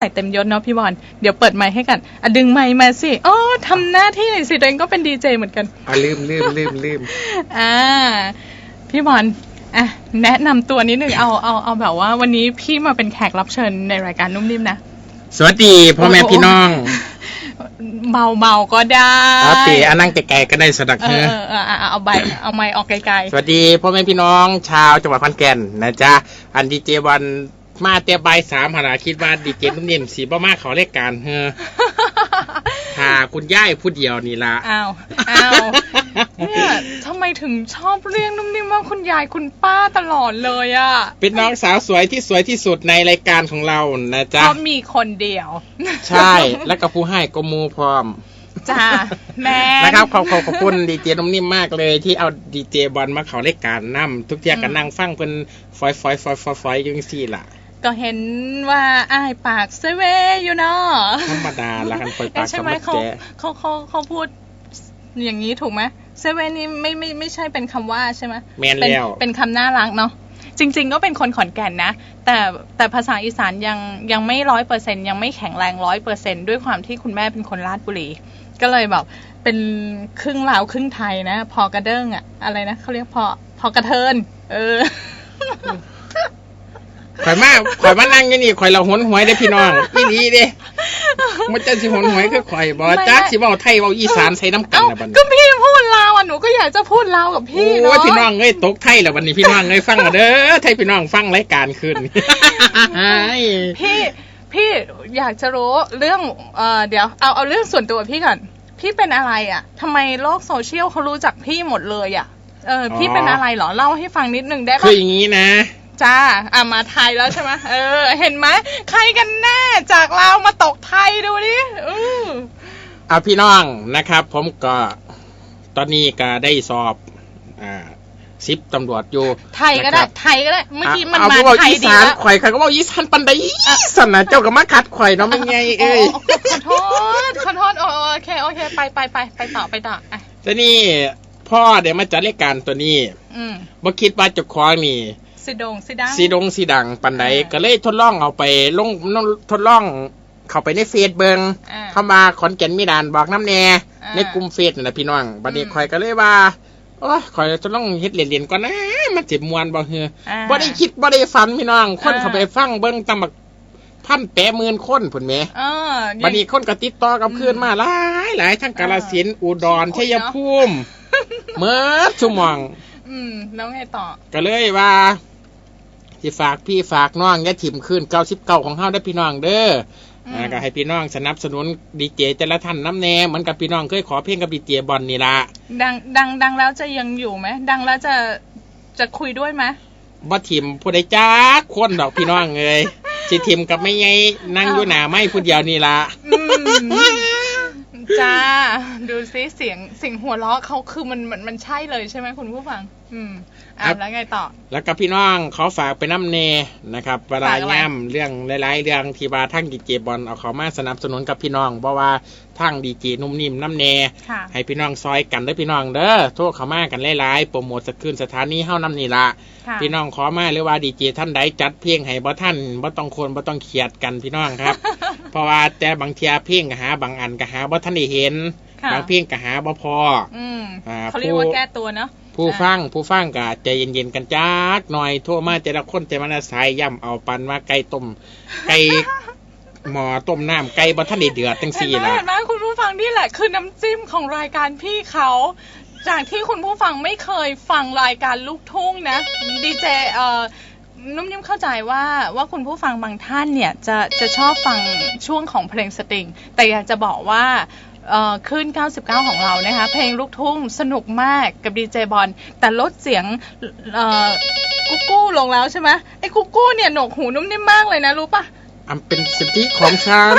ใส่เต็มยศเนาะพี่บอลเดี๋ยวเปิดไมค์ให้กันอะดึงไมค์มาสิอ๋อทำหน้าที่หน่อยสิตัวเองก็เป็นดีเจเหมือนกันอะลืมลืมลืมลืมอ่าพี่บอลอะแนะนำตัวนิดหนึ่งเอาเอาเอาแบบว่าวันนี้พี่มาเป็นแขกรับเชิญในรายการนุ่มนิ่มนะ สวัสดีพ่อแม่พี่น้องเบาเบาๆก็ได้อาเตอันนั่งไกลๆก็ได้สดักเอเนออะเออเอออะเอาใบเอาไมค์ออกไกลสวัสดีพ่อแม่พี่น้องชาวจังหวัดขอนแก่นนะจ๊ะ อันดีเจวัน มาเตียบายสามหนนาคิดว่าดีเจนุ่มนิ่มสีบ่มากเขาเรียกการเฮอๆหาคุณย่ายผู้เดียวนี่ละอ้าวอ้าวเนี่ยทำไมถึงชอบเรียกนุ่มนิ่มว่าคุณยายคุณป้าตลอดเลยอะเป็นน้องสาวสวยที่สวยที่สุดในรายการของเรานะเพจ๊ะราะมีคนเดียว ใช่แล้วก็ผู้ให้ก็มูพร้อมจ้าแม่นะครับขอบขอบขอบคุณดีเจนุ่มนิ่มมากเลยที่เอาดีเจบอลมาเขารายการนํทุกเที่ยกันนั่งฟังเพิ่นฟอยฟอยฟอยฟอยฟอยอยังซี่ล่ะ ก็เห็นว่าอ้ายปากเซเวอยู่เนาะธรรมดาละกันปล่อยปากใช่สไหมมัครเขาแจเขาเขาเขาพูดอย่างนี้ถูกไหมเซเว่นนี่ไม่ไม่ไม่ใช่เป็นคำว่าใช่ไหมแมนเป็นแล้วเป็นคำน่ารักเนาะจริง ๆ ก็เป็นคนขอนแก่นนะ แต่แต่ภาษาอีสานยังยังไม่ร้อยเปอร์เซ็นยังไม่แข็งแรงร้อยเปอร์เซ็นด้วยความที่คุณแม่เป็นคนราชบุรี ก็เลยแบบเป็นครึ่งลาวครึ่งไทยนะ พอกระเด้งอะอะไรนะเขาเรียกพอพอกระเทิน เออ ข่อยมาข่อยมานั่งอยู่นี่ข่อยเราหนหวยได้อพี่น้องอีหลีเด้มันจะสิหนหวยคือข่อยบ่ไม่ จักไม่สิเว้าไทยเว้าอีสานใส่น้ำกันเอ้านะบัดก็นี้พี่พูดลาวอะหนูก็อยากจะพูดลาวกับพี่โอ้เนาะยพี่น้องเอ้ยตกไทยแล้ววันนี้พี่น้องเอ้ยฟังมาเด้อไทยพี่น้องฟังรายการขึ้นพี่พี่อยากจะรู้เรื่องเออเดี๋ยวเอาเอาเรื่องส่วนตัวพี่ก่อนพี่เป็นอะไรอะทำไมโลกโซเชียลเขารู้จักพี่หมดเลยอะเออพี่เป็นอะไรเหรอเล่าให้ฟังนิดนึงได้คืปะออย่างนี้นะ จ้าอะมาไทยแล้วใช่ไหมเออ เห็นไหมใครกันแน่จากลาวมาตกไทยดูดิอือเอาพี่น้องนะครับ ผมก็ตอนนี้ก็ได้สอบอ่าซิปตำรวจอยู่ไทยก็ได้นะครับไทยก็ได้ เมื่อกี้มันเอามาผู้บอกไทยอีดีสานแล้วข่อยข่อยก็บอกอีสานปันใดอีสานนะเจ้าก็มาคัดข่อยเนาะไม่ไงเอ้ยโขอโทษขอโทษโอโอเคโอเค ไปไปไปไปต่อไปต่ออะแต่นี่พ่อเดี๋ยวมาจัดรายการตัวนี้อืมบ่คิดว่าเจะคว้าของนี่ สิดงสิดังสีดงสีดังปันใดอ่าก็เลยทดลองเอาไปลงลงทดลองเข้าไปในเฟซเบิงอ่าเข้ามาขอนแก่นมีด่านบอกน้ำแน่อ่าในกลุ่มเฟซนั่นนะพี่น้องบัดนี้อืมข่อยก็เลยว่าโอ้ยข่อยจะต้องเฮ็ดเรียนๆก่อนนะมันเจ็บมวนบ่เฮืออ่าบ่ได้คิดบ่ได้ฝันพี่น้อง คนอ่าเข้าไปฟังเบิ่งตำบักพันแปะหมื่นคนพุ่นแหมเออบัดนี้คนก็ติดต่อกับอืมเพื่อนมาหลายหลายทั้งกาฬสินธุ์อุดรสุดๆชัยภูมิเมื่อชั่วโมงอืมแล้วไงต่อ ก็เลยว่า สิฝากพี่ฝากน้องอย่าถิ่มขึ้นเก้าสิบเก้าของเฮาได้อพี่น้องเด้ออมอ่าก็ให้พี่น้องสนับสนุนดีเจแต่ละท่านน้ำแน่เหมือนกับพี่น้องเคยขอเพลงกับดีเจบอลนี่ละดังดังดังแล้วจะยังอยู่ไหมดังแล้วจะจะคุยด้วยไหมบ่ถิ่มผู้ใดจ้าคนดอกพี่น้องเลยสิถิ่มกับไม่ไงนั่งอยู่หน้าไม่ผู้เดียวนี่ละอืม จ้า ดูซิเสียงเสียงหัวเราะเขาคือมันมันมันใช่เลยใช่ไหมคุณผู้ฟัง อืมอะแล้วไงต่อ แล้วก็พี่น้องขอฝากไปน้ำเนนะครับเวลาฝากอะไรย่ำเรื่องหลายๆ เรื่องที่ว่าทั้งดีเจบอลเอาเขามาสนับสนุนกับพี่น้องเพราะว่าทั้งดีเจนุ่มนิ่มน้ำเนค่ะให้พี่น้องซอยกันเด้อพี่น้องเด้อโทรเข้ามากันหลายๆโปรโมทสคืนสถานีเฮาน้ำนี่ละค่ะพี่น้องขอมาหรือว่าดีเจท่านใดจัดเพลงให้บ่ท่านบ่ต้องคนบ่ต้องเขียดกันพี่น้องครับ เพราะว่าแต่บางเทียเพลงก็หา บางอันก็หาบ่ท่านได้เห็นค่ะบางเพลงก็หาบ่พออืมอ่าเขาเรียกว่าแก้ตัวเนาะผู้อ่าฟังผู้ฟังก็ใจเย็นๆกันจักหน่อยโทรมาแต่ละคนแต่มันสายย่ำเอาปันว่าไก่ต้มไก่หมอต้มน้ำไก่บ่ท่านได้เดือดจังเห็นซี่ไหมล่ะเห็นไหมคุณผู้ฟังนี่แหละคือน้ำจิ้มของรายการพี่เขาจากที่คุณผู้ฟังไม่เคยฟังรายการลูกทุ่งนะดีเจเอ่อ นุ่มนิ่มเข้าใจว่าว่าคุณผู้ฟังบางท่านเนี่ยจะจะชอบฟังช่วงของเพลงสตริง แต่อยากจะบอกว่าเอ่อขึ้น 99 ของเรานะคะ เพลงลูกทุ่งสนุกมากกับดีเจบอล แต่ลดเสียงเอ่อกุ๊กกู้ลงแล้วใช่ไหมไอ้กุ๊กกู้เนี่ยหนวกหูนุ่มนิ่มมากเลยนะรู้ปะอันเป็นสิทธิของฉัน